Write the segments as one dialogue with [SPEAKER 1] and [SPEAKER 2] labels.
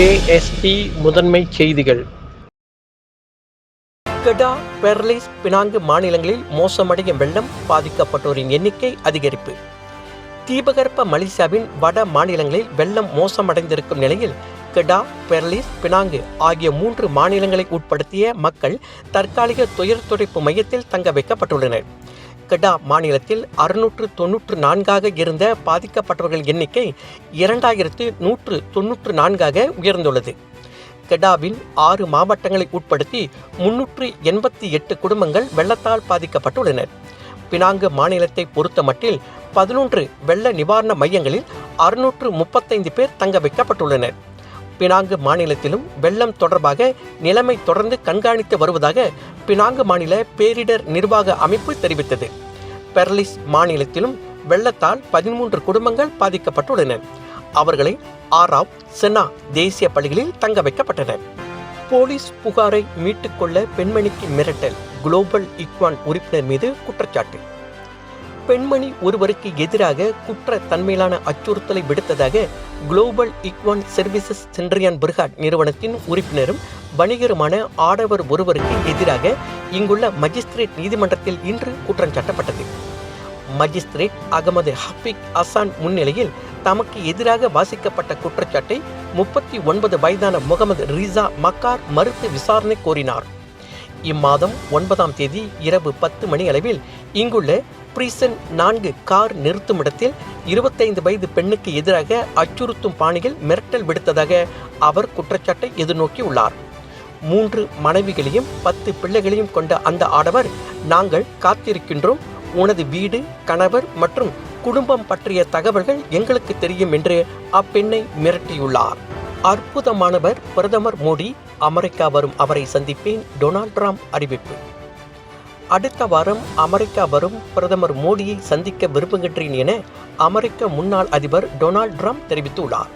[SPEAKER 1] KST முதன்மை செய்திகள். கெடா பெர்லிஸ் பினாங்கு மாநிலங்களில் மோசமடையும் வெள்ளம் பாதிக்கப்பட்டோரின் எண்ணிக்கை அதிகரிப்பு. தீபகற்ப மலேசியாவின் வட மாநிலங்களில் வெள்ளம் மோசமடைந்திருக்கும் நிலையில் கெடா பெர்லிஸ் பினாங்கு ஆகிய மூன்று மாநிலங்களை உட்படுத்திய மக்கள் தற்காலிக துயர் துடைப்பு மையத்தில் தங்க வைக்கப்பட்டுள்ளனர். கெடா மாநிலத்தில் அறுநூற்று தொன்னூற்று நான்காக இருந்த பாதிக்கப்பட்டவர்கள் எண்ணிக்கை இரண்டாயிரத்து நூற்று தொன்னூற்று நான்காக உயர்ந்துள்ளது. கெடாவின் ஆறு மாவட்டங்களை உட்படுத்தி முன்னூற்று எண்பத்தி எட்டு குடும்பங்கள் வெள்ளத்தால் பாதிக்கப்பட்டுள்ளனர். பினாங்கு மாநிலத்தை பொறுத்தமட்டில் பதினொன்று வெள்ள நிவாரண மையங்களில் அறுநூற்று முப்பத்தைந்து பேர் தங்க வைக்கப்பட்டுள்ளனர். பினாங்கு மாநிலத்திலும் வெள்ளம் தொடர்பாக நிலைமை தொடர்ந்து கண்காணித்து வருவதாக பினாங்கு மாநில பேரிடர் நிர்வாக அமைப்பு தெரிவித்தது. பெர்லிஸ் மாநிலத்திலும் வெள்ளத்தால் பதிமூன்று குடும்பங்கள் பாதிக்கப்பட்டுள்ளன. அவர்களை ஆராவ் சென்னா தேசிய பள்ளிகளில் தங்க வைக்கப்பட்டனர் போலீஸ் புகாரை மீட்டுக்கொள்ள பெண்மணிக்கு மிரட்டல் குளோபல் இக்வான் உறுப்பினர் மீது குற்றச்சாட்டு. பெண்மணி ஒருவருக்கு எதிராக குற்ற தன்மையிலான அச்சுறுத்தலை விடுத்ததாக குளோபல் இக்வான் சர்வீசஸ் சென்ட்ரியான் பிர்காட் நிறுவனத்தின் உறுப்பினரும் வணிகருமான ஆடவர் ஒருவருக்கு எதிராக இங்குள்ள மஜிஸ்திரேட் நீதிமன்றத்தில் இன்று குற்றம் சாட்டப்பட்டது. மஜிஸ்திரேட் அகமது ஹஃபிக் அசான் முன்னிலையில் தமக்கு எதிராக வாசிக்கப்பட்ட குற்றச்சாட்டை முப்பத்தி ஒன்பது வயதான முகமது ரிசா மக்கார் மறுத்து விசாரணை கோரினார். இம்மாதம் ஒன்பதாம் தேதி இரவு பத்து மணி அளவில் இங்குள்ள பிரீசன் நான்கு கார் நிறுத்துமிடத்தில் இருபத்தைந்து வயது பெண்ணுக்கு எதிராக அச்சுறுத்தும் பாணியில் மிரட்டல் விடுத்ததாக அவர் குற்றச்சாட்டை எதிர்நோக்கியுள்ளார். மூன்று மனைவிகளையும் பத்து பிள்ளைகளையும் கொண்ட அந்த ஆடவர் நாங்கள் காத்திருக்கின்றோம். உனது வீடு கணவர் மற்றும் குடும்பம் பற்றிய தகவல்கள் எங்களுக்கு தெரியும் என்று அப்பெண்ணை மிரட்டியுள்ளார். அற்புதமானவர் பிரதமர் மோடி அமெரிக்கா வரும் அவரை சந்திப்பேன் டொனால்ட் ட்ரம்ப் அறிவிப்பு. அடுத்த வாரம் அமெரிக்கா வரும் பிரதமர் மோடியை சந்திக்க விரும்புகின்றேன் என அமெரிக்க முன்னாள் அதிபர் டொனால்ட் ட்ரம்ப் தெரிவித்துள்ளார்.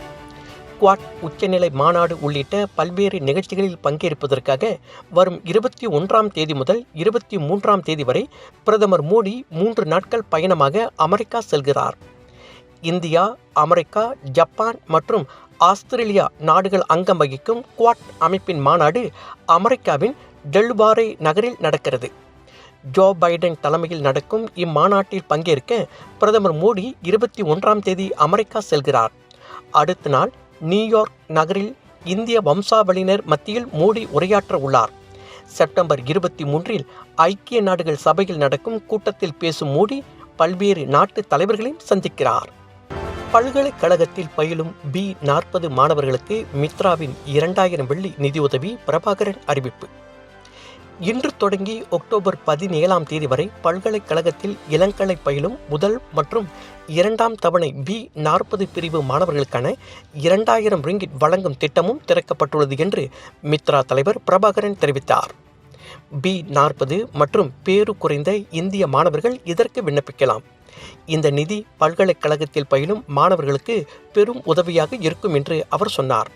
[SPEAKER 1] குவாட் உச்சநிலை மாநாடு உள்ளிட்ட பல்வேறு நிகழ்ச்சிகளில் பங்கேற்பதற்காக வரும் இருபத்தி ஒன்றாம் தேதி முதல் இருபத்தி மூன்றாம் தேதி வரை பிரதமர் மோடி மூன்று நாட்கள் பயணமாக அமெரிக்கா செல்கிறார். இந்தியா அமெரிக்கா ஜப்பான் மற்றும் ஆஸ்திரேலியா நாடுகள் அங்கம் வகிக்கும் குவாட் அமைப்பின் மாநாடு அமெரிக்காவின் டெல்வாரே நகரில் நடக்கிறது. ஜோ பைடன் தலைமையில் நடக்கும் இம்மாநாட்டில் பங்கேற்க பிரதமர் மோடி இருபத்தி ஒன்றாம் தேதி அமெரிக்கா செல்கிறார். அடுத்த நாள் நியூயார்க் நகரில் இந்திய வம்சாவளியினர் மத்தியில் மோடி உரையாற்ற உள்ளார். செப்டம்பர் இருபத்தி மூன்றில் ஐக்கிய நாடுகள் சபையில் நடக்கும் கூட்டத்தில் பேசும் மோடி பல்வேறு நாட்டு தலைவர்களையும் சந்திக்கிறார். பல்கலைக்கழகத்தில் பயிலும் பி நாற்பது மாணவர்களுக்கு மித்ராவின் இரண்டாயிரம் வெள்ளி நிதியுதவி பிரபாகரன் அறிவிப்பு. இன்று தொடங்கி அக்டோபர் பதினேழாம் தேதி வரை பல்கலைக்கழகத்தில் இளங்கலை பயிலும் முதல் மற்றும் இரண்டாம் தவணை பி நாற்பது பிரிவு மாணவர்களுக்கான இரண்டாயிரம் ரிங்கிட் வழங்கும் திட்டமும் திறக்கப்பட்டுள்ளது என்று மித்ரா தலைவர் பிரபாகரன் தெரிவித்தார். பி நாற்பது மற்றும் பேரு குறைந்த இந்திய மாணவர்கள் இதற்கு விண்ணப்பிக்கலாம். இந்த நிதி பல்கலைக்கழகத்தில் பயிலும் மாணவர்களுக்கு பெரும் உதவியாக இருக்கும் என்று அவர் சொன்னார்.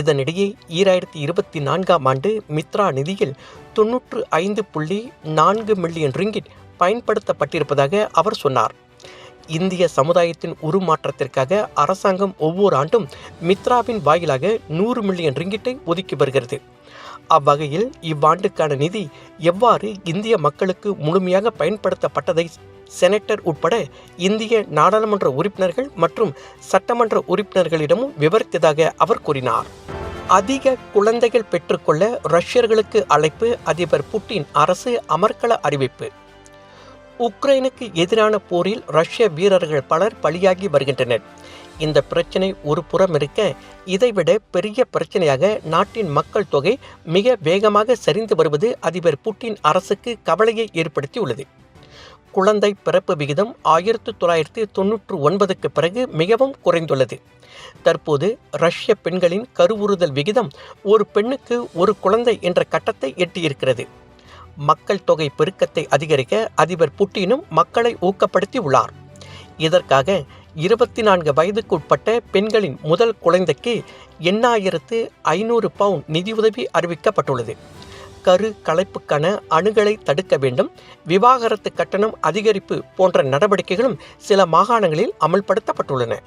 [SPEAKER 1] இதனிடையே ஈராயிரத்தி இருபத்தி நான்காம் ஆண்டு மித்ரா நிதியில் தொன்னூற்று ஐந்து புள்ளி நான்கு மில்லியன் ரிங்கிட் பயன்படுத்தப்பட்டிருப்பதாக அவர் சொன்னார். இந்திய சமுதாயத்தின் உருமாற்றத்திற்காக அரசாங்கம் ஒவ்வொரு ஆண்டும் மித்ராவின் வாயிலாக நூறு மில்லியன் ரிங்கிட்டை ஒதுக்கி வருகிறது. அவ்வகையில் இவ்வாண்டுக்கான நிதி எவ்வாறு இந்திய மக்களுக்கு முழுமையாக பயன்படுத்தப்பட்டதை செனட்டர் உட்பட இந்திய நாடாளுமன்ற உறுப்பினர்கள் மற்றும் சட்டமன்ற உறுப்பினர்களிடமும் விவரித்ததாக அவர் கூறினார். அதிக குழந்தைகள் பெற்றுக்கொள்ள ரஷ்யர்களுக்கு அழைப்பு அதிபர் புட்டின் அரசு அமர்க்கள அறிவிப்பு. உக்ரைனுக்கு எதிரான போரில் ரஷ்ய வீரர்கள் பலர் பலியாகி வருகின்றனர். இந்த பிரச்சனை ஒரு புறம் இருக்க இதைவிட பெரிய பிரச்சனையாக நாட்டின் மக்கள் தொகை மிக வேகமாக சரிந்து வருவது அதிபர் புட்டின் அரசுக்கு கவலையை ஏற்படுத்தியுள்ளது. குழந்தை பிறப்பு விகிதம் ஆயிரத்து தொள்ளாயிரத்து தொன்னூற்று ஒன்பதுக்கு பிறகு மிகவும் குறைந்துள்ளது. தற்போது ரஷ்ய பெண்களின் கருவுறுதல் விகிதம் ஒரு பெண்ணுக்கு ஒரு குழந்தை என்ற கட்டத்தை எட்டியிருக்கிறது. மக்கள் தொகை பெருக்கத்தை அதிகரிக்க அதிபர் புட்டினும் மக்களை ஊக்கப்படுத்தி உள்ளார் இதற்காக இருபத்தி நான்கு வயதுக்குட்பட்ட பெண்களின் முதல் குழந்தைக்கு எண்ணாயிரத்து ஐநூறு பவுண்ட் நிதியுதவி அறிவிக்கப்பட்டுள்ளது. கரு கலைப்புக்கான அணுகலை தடுக்க வேண்டும். விவாகரத்து கட்டணம் அதிகரிப்பு போன்ற நடவடிக்கைகளும் சில மாகாணங்களில் அமல்படுத்தப்பட்டுள்ளன.